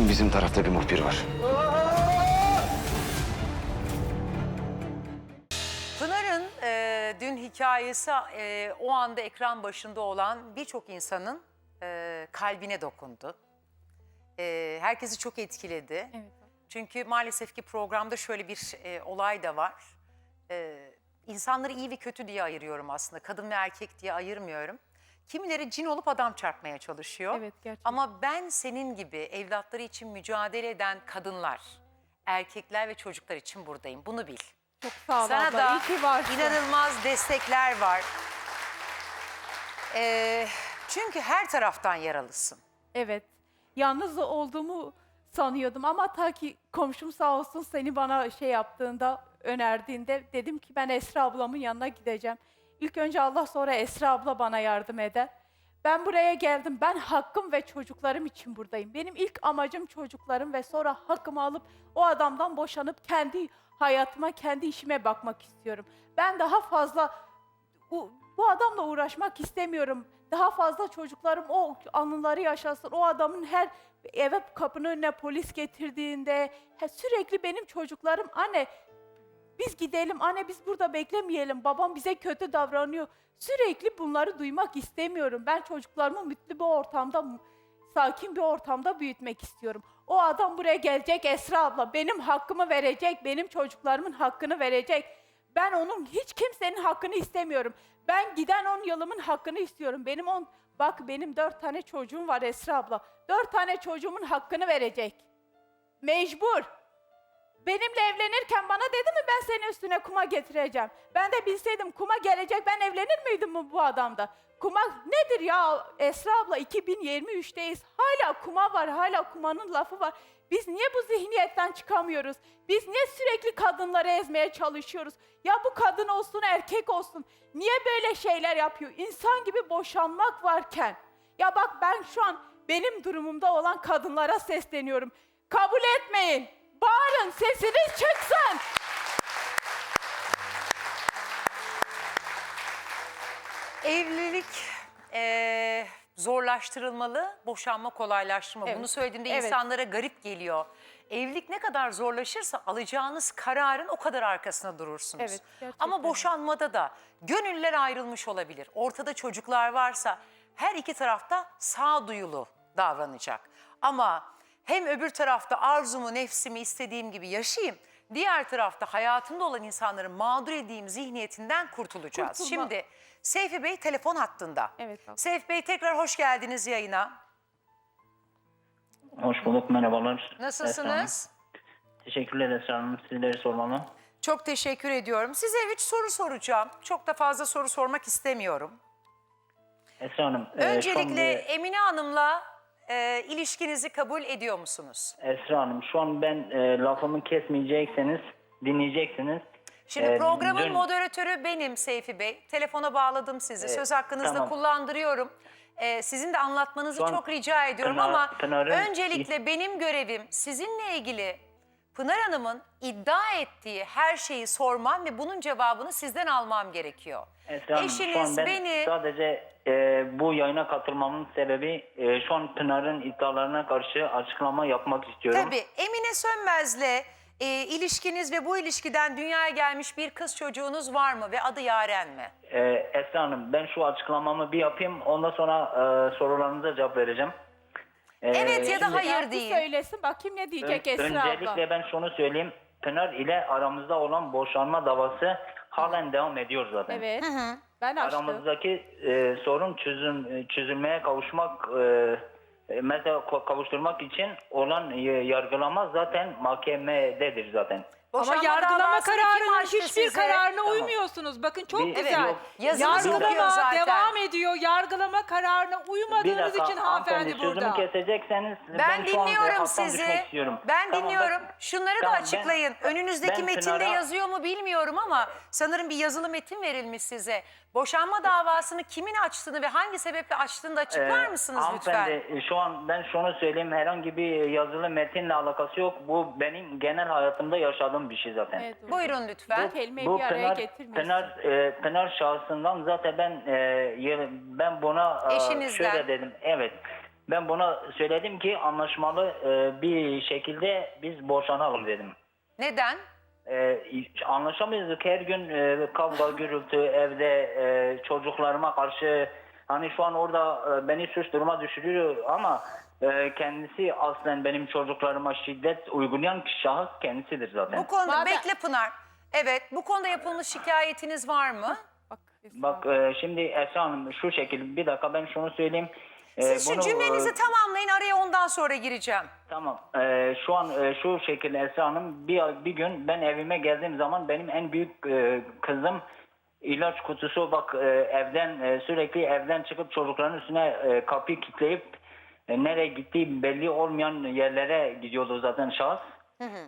kesin bizim tarafta bir muhbir var. Pınar'ın e, dün hikayesi e, o anda ekran başında olan birçok insanın e, kalbine dokundu. E, herkesi çok etkiledi. Evet. Çünkü maalesef ki programda şöyle bir e, olay da var. E, insanları iyi ve kötü diye ayırıyorum aslında. Kadın ve erkek diye ayırmıyorum. Kimileri cin olup adam çarpmaya çalışıyor. Evet, gerçekten. Ama ben senin gibi evlatları için mücadele eden kadınlar, erkekler ve çocuklar için buradayım. Bunu bil. Çok sağ ol Sana abla. da İyi ki varsın. inanılmaz destekler var. Ee, çünkü her taraftan yaralısın. Evet. Yalnız olduğumu sanıyordum ama ta ki komşum sağ olsun seni bana şey yaptığında, önerdiğinde dedim ki ben Esra ablamın yanına gideceğim. İlk önce Allah sonra Esra abla bana yardım eder. Ben buraya geldim. Ben hakkım ve çocuklarım için buradayım. Benim ilk amacım çocuklarım ve sonra hakkımı alıp o adamdan boşanıp kendi hayatıma, kendi işime bakmak istiyorum. Ben daha fazla bu, bu adamla uğraşmak istemiyorum. Daha fazla çocuklarım o anıları yaşasın. O adamın her eve kapının önüne polis getirdiğinde sürekli benim çocuklarım anne biz gidelim anne biz burada beklemeyelim babam bize kötü davranıyor. Sürekli bunları duymak istemiyorum. Ben çocuklarımı mutlu bir ortamda sakin bir ortamda büyütmek istiyorum. O adam buraya gelecek Esra abla benim hakkımı verecek, benim çocuklarımın hakkını verecek. Ben onun hiç kimsenin hakkını istemiyorum. Ben giden on yılımın hakkını istiyorum. Benim on bak benim dört tane çocuğum var Esra abla. Dört tane çocuğumun hakkını verecek. Mecbur. Benimle evlenirken bana dedi mi ben senin üstüne kuma getireceğim. Ben de bilseydim kuma gelecek ben evlenir miydim bu, bu adamda? Kuma nedir ya Esra abla 2023'teyiz. Hala kuma var hala kumanın lafı var. Biz niye bu zihniyetten çıkamıyoruz? Biz niye sürekli kadınları ezmeye çalışıyoruz? Ya bu kadın olsun erkek olsun. Niye böyle şeyler yapıyor? İnsan gibi boşanmak varken. Ya bak ben şu an benim durumumda olan kadınlara sesleniyorum. Kabul etmeyin. Bağırın sesiniz çıksın. Evlilik eee, zorlaştırılmalı, boşanma kolaylaştırılmalı. Evet, Bunu söylediğimde evet. insanlara garip geliyor. Evlilik ne kadar zorlaşırsa alacağınız kararın o kadar arkasına durursunuz. Evet, gerçekten Ama boşanmada da gönüller ayrılmış olabilir. Ortada çocuklar varsa her iki tarafta sağduyulu davranacak. Ama hem öbür tarafta arzumu, nefsimi istediğim gibi yaşayayım. Diğer tarafta hayatımda olan insanları mağdur edeyim zihniyetinden kurtulacağız. Kurtulma- Şimdi Seyfi Bey telefon hattında. Evet. Seyfi Bey tekrar hoş geldiniz yayına. Hoş bulduk, merhabalar. Esra Hanım. Nasılsınız? Teşekkürler Esra Hanım, sizleri sormalı. Çok teşekkür ediyorum. Size üç soru soracağım. Çok da fazla soru sormak istemiyorum. Esra Hanım, e, şu an Öncelikle bir- Emine Hanım'la e, ilişkinizi kabul ediyor musunuz? Esra Hanım, şu an ben e, lafımı kesmeyecekseniz, dinleyeceksiniz. Şimdi E, programın dün- moderatörü benim Seyfi Bey. Telefona bağladım sizi. Söz hakkınızda tamam. kullandırıyorum. Ee, sizin de anlatmanızı Şu an çok rica ediyorum Pınar- ama Pınar'ın- öncelikle benim görevim sizinle ilgili Pınar Hanım'ın iddia ettiği her şeyi sormam ve bunun cevabını sizden almam gerekiyor. Esra Hanım, şu Eşiniz ben beni sadece e, bu yayına katılmamın sebebi e, şu an Pınar'ın iddialarına karşı açıklama yapmak istiyorum. Tabii Emine Sönmez'le e, ilişkiniz ve bu ilişkiden dünyaya gelmiş bir kız çocuğunuz var mı ve adı Yaren mi? E, Esra Hanım, ben şu açıklamamı bir yapayım, ondan sonra e, sorularınıza cevap vereceğim. E, Evet ya da şimdi- hayır Şarkı deyin. söylesin bakayım ne diyecek Ön- Esra Öncelikle abla. ben şunu söyleyeyim. Pınar ile aramızda olan boşanma davası halen devam ediyor zaten. Evet. Ben açtım. Aramızdaki e, sorun çözüm e, çözülmeye kavuşmak e, e, mesela ko- kavuşturmak için olan e, yargılama zaten mahkemededir zaten. Ama Boşanma yargılama davasını kim kararının açtı hiçbir size? kararına Tamam. uymuyorsunuz. Bakın çok Bir- güzel. yok. Yargılama zaten. devam ediyor. Yargılama kararına Bir uymadığınız dakika için hanımefendi hanımefendi sözümü burada. kesecekseniz Ben, ben, şu anda dinliyorum hattan sizi. düşmek istiyorum. Ben Tamam, dinliyorum. ben- Şunları da Tamam, ben- açıklayın. Önünüzdeki ben metinde Pınar'a- yazıyor mu bilmiyorum ama sanırım bir yazılı metin verilmiş size. Boşanma davasını kimin açtığını ve hangi sebeple açtığını da açıklar Ee, mısınız lütfen? hanımefendi, şu an ben şunu söyleyeyim herhangi bir yazılı metinle alakası yok. Bu benim genel hayatımda yaşadığım bir şey zaten. Evet, doğru. Buyurun lütfen. Bu kelimeyi Bu bir araya Pınar, getirmeyin. Pınar, e, Pınar şahsından zaten ben e, ben buna e, şöyle dedim. Evet. Ben buna söyledim ki anlaşmalı e, bir şekilde biz boşanalım dedim. Neden? Ee, anlaşamıyorduk her gün e, kavga gürültü evde e, çocuklarıma karşı hani şu an orada e, beni suç duruma düşürüyor ama e, kendisi aslen benim çocuklarıma şiddet uygulayan şahıs kendisidir zaten. Bu konuda Madem- bekle Pınar. Evet bu konuda yapılmış şikayetiniz var mı? Bak. Bak e, şimdi Esra Hanım şu şekilde bir dakika ben şunu söyleyeyim. E, Siz şu bunu, cümlenizi e, tamamlayın araya ondan sonra gireceğim. Tamam. Ee, şu an e, şu şekilde Esra Hanım bir, bir gün ben evime geldiğim zaman benim en büyük e, kızım ilaç kutusu bak e, evden e, sürekli evden çıkıp çocukların üstüne e, kapıyı kilitleyip nereye gittiği belli olmayan yerlere gidiyordu zaten şahıs.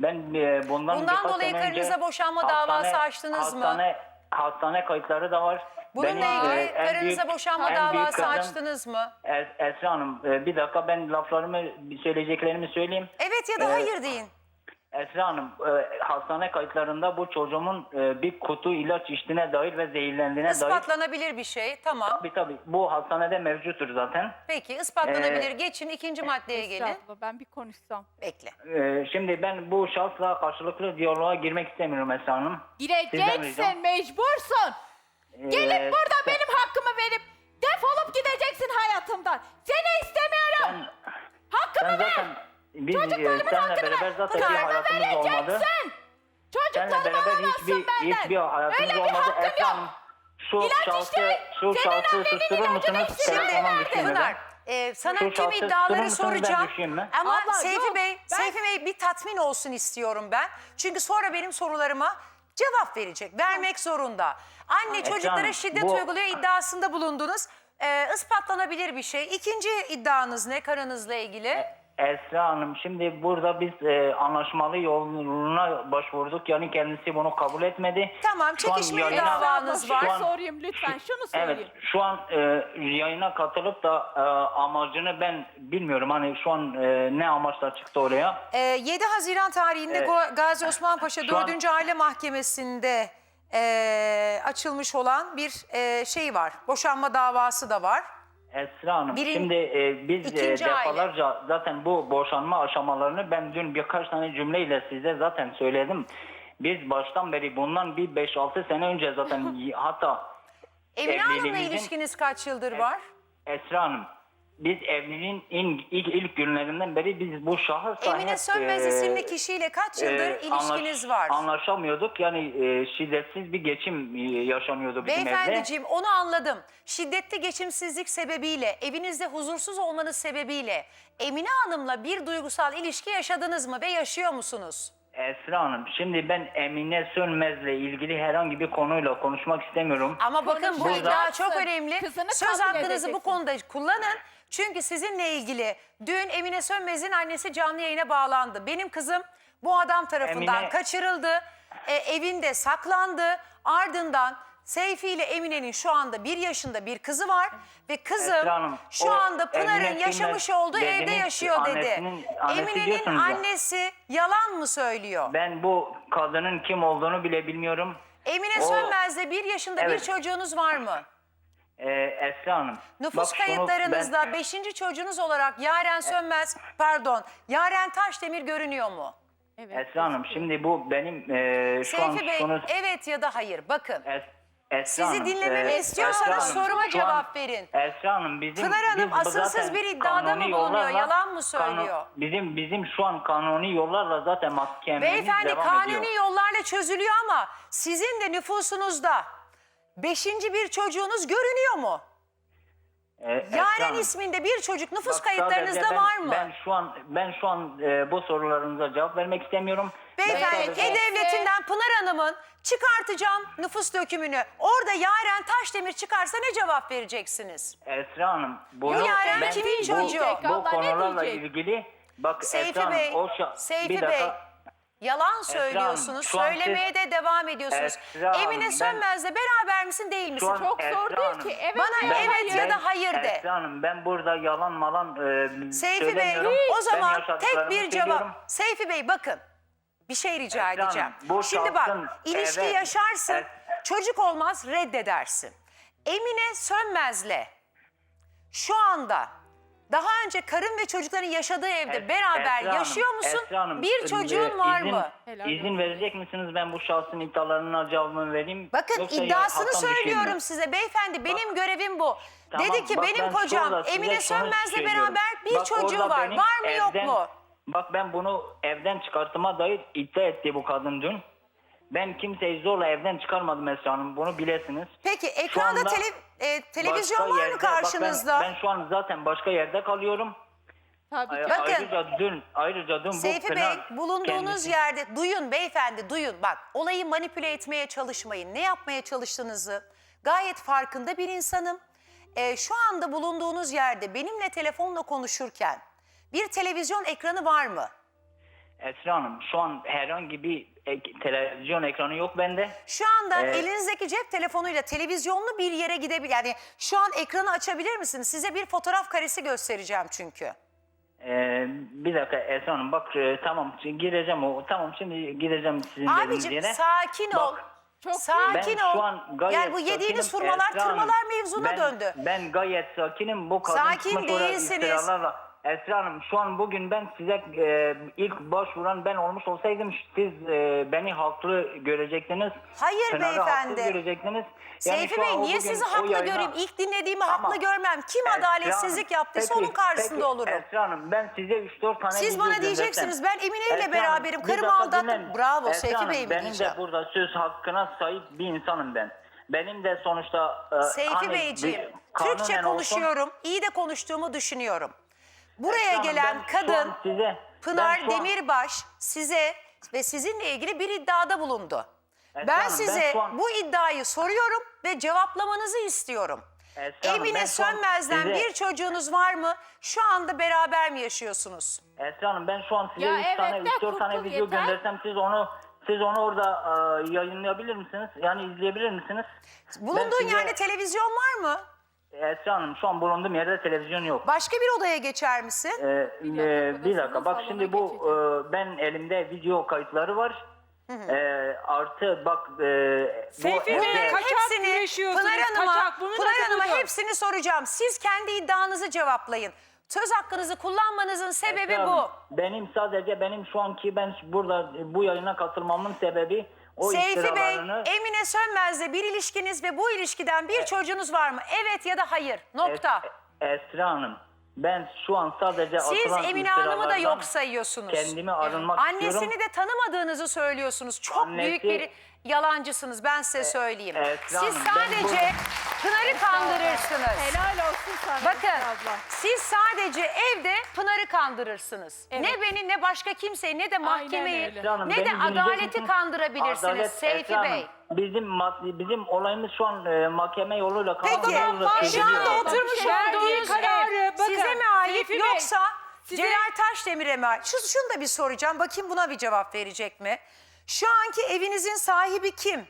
Ben e, bundan Bundan dolayı karınıza boşanma davası açtınız mı? hastane, Hastane kayıtları da var. Bununla Benim, e, ilgili en karınıza büyük- boşanma davası kızım- açtınız mı? Es- Esra Hanım e, bir dakika ben laflarımı söyleyeceklerimi söyleyeyim. Evet ya da Ee, hayır deyin. Esra Hanım e, hastane kayıtlarında bu çocuğumun e, bir kutu ilaç içtiğine dair ve zehirlendiğine dair. Ispatlanabilir bir şey. Tamam. Tabii tabii bu hastanede mevcuttur zaten. Peki ispatlanabilir. Ee, Geçin ikinci maddeye Esra gelin. abla, ben bir konuşsam. Bekle. E, şimdi ben bu şahsla karşılıklı diyaloğa girmek istemiyorum Esra Hanım. Sizden ricam. Gireceksin, mecbursun. Gelip Ee, burada benim hakkımı verip defolup gideceksin hayatımdan. Seni istemiyorum. Sen, hakkımı sen ver. zaten biz e, Çocuklarımın seninle hakkını beraber ver. zaten bir Pınar'ıma hayatımız olmadı. vereceksin. Seninle Çocuklarımı beraber alamazsın hiçbir, benden. hiçbir hayatımız Öyle bir olmadı. hakkım Esra yok. Şu İlaç işte. şu Senin annenin susturur ilacını musunuz? nerede? düşeyim mi Pınar, e, sana Şu tüm iddiaları musunuz, ben soracağım. düşeyim mi? Ama Abla, Seyfi yok, Bey, ben- Seyfi Bey bir tatmin olsun istiyorum ben. Çünkü sonra benim sorularıma cevap verecek, vermek zorunda. Anne Esra çocuklara Hanım, şiddet bu- uyguluyor iddiasında bulundunuz. E, ispatlanabilir bir şey. İkinci iddianız ne karınızla ilgili? Esra Hanım şimdi burada biz e, anlaşmalı yoluna başvurduk. Yani kendisi bunu kabul etmedi. Tamam, Şu an çekişmeli yayına- davanız var. Şu an- sorayım lütfen. Şunu sorayım. Evet şu an e, yayına katılıp da e, amacını ben bilmiyorum. Hani şu an e, ne amaçla çıktı oraya. E, 7 Haziran tarihinde Evet. Go- Gazi Osman Paşa Şu an- 4. Aile Mahkemesi'nde e, açılmış olan bir e, şey var. Boşanma davası da var. Esra Hanım Birin- şimdi e, biz e, İkinci defalarca zaten bu boşanma aşamalarını ben dün birkaç tane cümleyle size zaten söyledim. Biz baştan beri bundan bir 5-6 sene önce zaten y- hatta Emine Hanım'la Evliliğimizin- ilişkiniz kaç yıldır var? Esra Hanım biz evliliğin in- ilk, ilk günlerinden beri biz bu şahısla Emine Sönmez e, isimli kişiyle kaç yıldır e, ilişkiniz anlaş- var? Anlaşamıyorduk yani e, şiddetsiz bir geçim e, yaşanıyordu bizim evde. Beyefendiciğim onu anladım. Şiddetli geçimsizlik sebebiyle, evinizde huzursuz olmanız sebebiyle Emine Hanım'la bir duygusal ilişki yaşadınız mı ve yaşıyor musunuz? Esra Hanım şimdi ben Emine Sönmez'le ilgili herhangi bir konuyla konuşmak istemiyorum. Ama bakın bu Burada- iddia çok önemli. Kızını Söz kabul hakkınızı bu edeceksin. konuda kullanın. Çünkü sizinle ilgili dün Emine Sönmez'in annesi canlı yayına bağlandı. Benim kızım bu adam tarafından Emine- kaçırıldı. e, evinde saklandı. Ardından Seyfi ile Emine'nin şu anda bir yaşında bir kızı var. Ve kızım Esra Hanım, şu o anda Pınar'ın Emine yaşamış Sönmez olduğu evde yaşıyor dedi. annesinin- annesi Emine'nin diyorsunuz ya. annesi yalan mı söylüyor? Ben bu kadının kim olduğunu bile bilmiyorum. Emine O- Sönmez'le bir yaşında Evet. bir çocuğunuz var mı? Ee, Esra Hanım. Nüfus bak şunu kayıtlarınızda ben- 5. çocuğunuz olarak Yaren Sönmez, pardon, Yaren Taşdemir görünüyor mu? Evet. Esra Hanım şimdi bu benim e, şu an Seyfi Bey, şunu... evet ya da hayır. Bakın, Es- Esra sizi Hanım, dinlememi e, istiyorsanız Esra Hanım, soruma şu cevap an- verin. Esra Hanım bizim... Pınar Hanım biz asılsız zaten bir iddiada mı kanuni bulunuyor, yollarla- yalan mı söylüyor? bizim bizim şu an kanuni yollarla zaten mahkememiz Beyefendi devam kanuni ediyor. yollarla çözülüyor ama sizin de nüfusunuzda beşinci bir çocuğunuz görünüyor mu? Ee, Esra Yaren isminde bir çocuk nüfus bak kayıtlarınızda sadece ben- var mı? Ben şu an ben şu an e, bu sorularınıza cevap vermek istemiyorum. Beyefendi sadece- E-Devleti'nden Pınar Hanım'ın çıkartacağım nüfus dökümünü. Orada Yaren Taşdemir çıkarsa ne cevap vereceksiniz? Esra Hanım bunu Bu Yaren ben kimin bu, çocuğu? bu ne konularla diyecek? ilgili bak Seyfi Esra Hanım Bey, o şa- Seyfi bir Bey, dakika yalan söylüyorsunuz, şu an siz- söylemeye de devam ediyorsunuz. Esra Hanım, Emine ben- Sönmez'le beraber misin değil misin? An- Çok Esra zor değil Hanım, ki. Evet Bana ya, evet ya da hayır de. Esra Hanım ben burada yalan malan e, Seyfi Bey söylemiyorum. o Ben zaman tek yaşadıklarımı bir cevap. söylüyorum. Seyfi Bey bakın bir şey rica Esra edeceğim. Hanım, bu Şimdi bak şahsın ilişki eve- yaşarsın Es- çocuk olmaz reddedersin. Emine Sönmez'le şu anda Daha önce karın ve çocukların yaşadığı evde Es- beraber Esra Hanım, yaşıyor musun? Esra Hanım, bir e, çocuğun var izin- mı? Helal İzin verecek misiniz ben bu şahsın iddialarına cevabımı vereyim? Bakın Yoksa ya iddiasını düşeyim mi? söylüyorum size beyefendi. Benim görevim bu. Tamam, Dedi ki bak benim ben kocam size Emine şunu Sönmez'le söylüyorum. beraber bir Bak çocuğu orada var. benim Var mı yok evden- mu? Bak ben bunu evden çıkartıma dair iddia etti bu kadın dün. Ben kimseyi zorla evden çıkarmadım Esra Hanım. Bunu bilesiniz. Peki ekranda anda tele- e, televizyon Başka var yerde- mı bak ben- karşınızda? ben, şu an zaten başka yerde kalıyorum. Tabii Ay- ki. Bakın. Ayrıca dün, ayrıca dün bu Seyfi Pınar Bey bulunduğunuz kendisi- yerde duyun beyefendi duyun. Bak olayı manipüle etmeye çalışmayın. Ne yapmaya çalıştığınızı gayet farkında bir insanım. Ee, şu anda bulunduğunuz yerde benimle telefonla konuşurken bir televizyon ekranı var mı? Esra Hanım şu an herhangi bir ek- televizyon ekranı yok bende. Şu anda Ee, elinizdeki cep telefonuyla televizyonlu bir yere gidebilir. Yani şu an ekranı açabilir misiniz? Size bir fotoğraf karesi göstereceğim çünkü. Ee, bir dakika Esra Hanım bak e, tamam şimdi gireceğim o tamam şimdi gireceğim sizin dediğiniz Abicim yere. sakin ol. Bak, Çok sakin ben ol. şu an gayet yani bu yediğiniz sakinim hurmalar Esra Hanım. tırmalar mevzuna ben, döndü. Ben gayet sakinim bu kadın Sakin çıkmış oraya değilsiniz. iftiralarla. Esra Hanım şu an bugün ben size e, ilk başvuran ben olmuş olsaydım siz e, beni haklı görecektiniz. Hayır Pınar'ı beyefendi. haksız görecektiniz. Seyfi şu an Bey o niye bugün sizi o haklı yayına- göreyim? İlk dinlediğimi Ama- haklı görmem. Kim Esra adaletsizlik Hanım, yaptıysa peki, onun karşısında peki, olurum. Esra Hanım ben size 3-4 tane Siz video bana diyeceksiniz, ben Emine ile Esra Hanım, beraberim, bir karımı dakika aldattım. dinleyin. Bravo, Esra Seyfi Hanım, Bey mi Benim diyeceğim? de burada söz hakkına sahip bir insanım ben. Benim de sonuçta... e, Seyfi hani Beyciğim, kanunen Türkçe olsun- konuşuyorum. iyi de konuştuğumu düşünüyorum. Buraya Esra Hanım, gelen ben şu an kadın size, Pınar şu an- Demirbaş size ve sizinle ilgili bir iddiada bulundu. Esra ben Hanım, ben size şu an- bu iddiayı soruyorum ve cevaplamanızı istiyorum. Esra Hanım, Emine ben şu an Sönmez'den size- bir çocuğunuz var mı? Şu anda beraber mi yaşıyorsunuz? Esra Hanım ben şu an size Ya 3 evet tane, de 3-4 tane kurtul video yeter. göndersem siz onu siz onu orada e, yayınlayabilir misiniz? Yani izleyebilir misiniz? Bulunduğun size- yerde televizyon var mı? Esra Hanım şu an bulunduğum yerde televizyon yok. Başka bir odaya geçer misin? Ee, e, dakika, bir odasının dakika bak şimdi bu e, ben elimde video kayıtları var. Ee, artı bak e, bu Seyfi Bey, evde- kaçak hepsini güreşiyorsunuz, Pınar Hanım'a, kaçak. Pınar Hanım'a hepsini soracağım. Siz kendi iddianızı cevaplayın. Söz hakkınızı kullanmanızın sebebi Esra bu. Hanım, Benim sadece benim şu anki ben burada bu yayına katılmamın sebebi o Seyfi Bey, iftiralarını Emine Sönmez'le bir ilişkiniz ve bu ilişkiden bir çocuğunuz var mı? Evet ya da hayır. Nokta. Es- Esra Hanım ben şu an sadece Siz atılan Emine Hanım'ı da iftiralardan yok sayıyorsunuz. Kendimi arınmak Annesini istiyorum. de tanımadığınızı söylüyorsunuz. Çok Annesi- büyük bir yalancısınız ben size söyleyeyim. Esra Siz Hanım, ben sadece Pınar'ı kandırırsınız. Bakın abla. siz sadece evde Pınar'ı kandırırsınız. Evet. Ne beni ne başka kimseyi ne de mahkemeyi öyle. Hanım, ne de beni adaleti dinleyeceksiniz. kandırabilirsiniz Adalet, Seyfi Esra Hanım, Bey. Bizim ma- bizim olayımız şu an e, mahkeme yoluyla kanun Peki yoluyla şu çözülüyor. anda oturmuş verdiği olduğunuz kararı bakın, size mi ait Seyfi Bey, yoksa size- Celal Taşdemir'e mi ait? Şu, şunu da bir soracağım bakayım buna bir cevap verecek mi? Şu anki evinizin sahibi kim?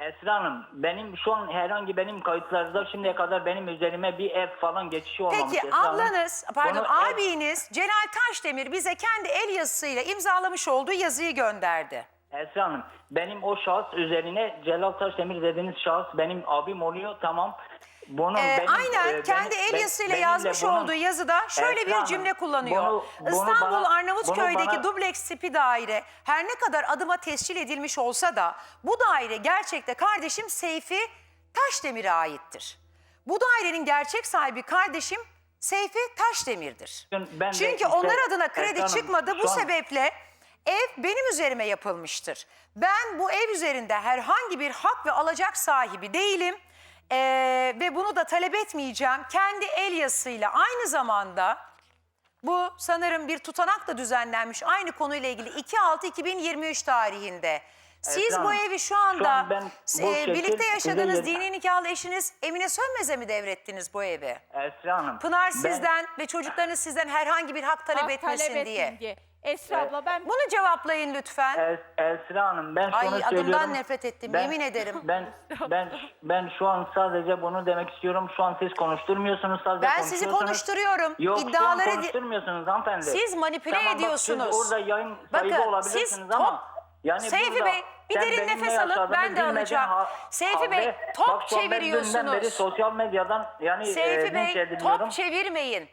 Esra Hanım benim şu an herhangi benim kayıtlarda şimdiye kadar benim üzerime bir ev falan geçişi olmamış. Peki Esra Hanım. ablanız, pardon Bunu abiniz Celal Taşdemir bize kendi el yazısıyla imzalamış olduğu yazıyı gönderdi. Esra Hanım benim o şahıs üzerine Celal Taşdemir dediğiniz şahıs benim abim oluyor tamam. Bunun Ee, benim, aynen e, kendi benim- el ben- yazısıyla benimle yazmış bunun- olduğu yazıda şöyle Esra bir Hanım, cümle kullanıyor. bunu- bunu İstanbul bana- Arnavutköy'deki bunu bana- dubleks tipi daire her ne kadar adıma tescil edilmiş olsa da bu daire gerçekte kardeşim Seyfi Taşdemir'e aittir. Bu dairenin gerçek sahibi kardeşim Seyfi Taşdemir'dir. Ben de Çünkü işte- onlar adına kredi Esra Hanım, çıkmadı. Bu şu an- sebeple ev benim üzerime yapılmıştır. Ben bu ev üzerinde herhangi bir hak ve alacak sahibi değilim. Ee, ve bunu da talep etmeyeceğim. Kendi el yazısıyla aynı zamanda bu sanırım bir tutanakla düzenlenmiş aynı konuyla ilgili 2.6.2023 tarihinde. Siz Esra bu evi şu şu anda an ben bu e, birlikte yaşadığınız dini nikahlı eşiniz Emine Sönmez'e mi devrettiniz bu evi? Esra Hanım. Pınar ben- sizden ve çocuklarınız sizden herhangi bir hak talep Hak etmesin talep diye. diye. Esra abla ben Bunu cevaplayın lütfen. Es- Esra Hanım ben Ay, şunu adımdan söylüyorum. nefret ettim, yemin ederim. Ben ben ben şu an sadece bunu demek istiyorum. Şu an siz konuşturmuyorsunuz sadece Ben sizi konuşuyorsunuz. konuşturuyorum. Yok şu an İddiaları di- konuşturmuyorsunuz hanımefendi. Siz manipüle tamam, ediyorsunuz. Bak, siz orada yayın sahibi Bakın, olabilirsiniz siz ama top- yani Seyfi burada Bey, bir sen derin benimle nefes alın, yaşadığını ben de alacağım. ha- Seyfi Bey, halde- top bak şu an ben dünden çeviriyorsunuz. sosyal medyadan yani Seyfi e, linç Bey ediliyorum. top çevirmeyin.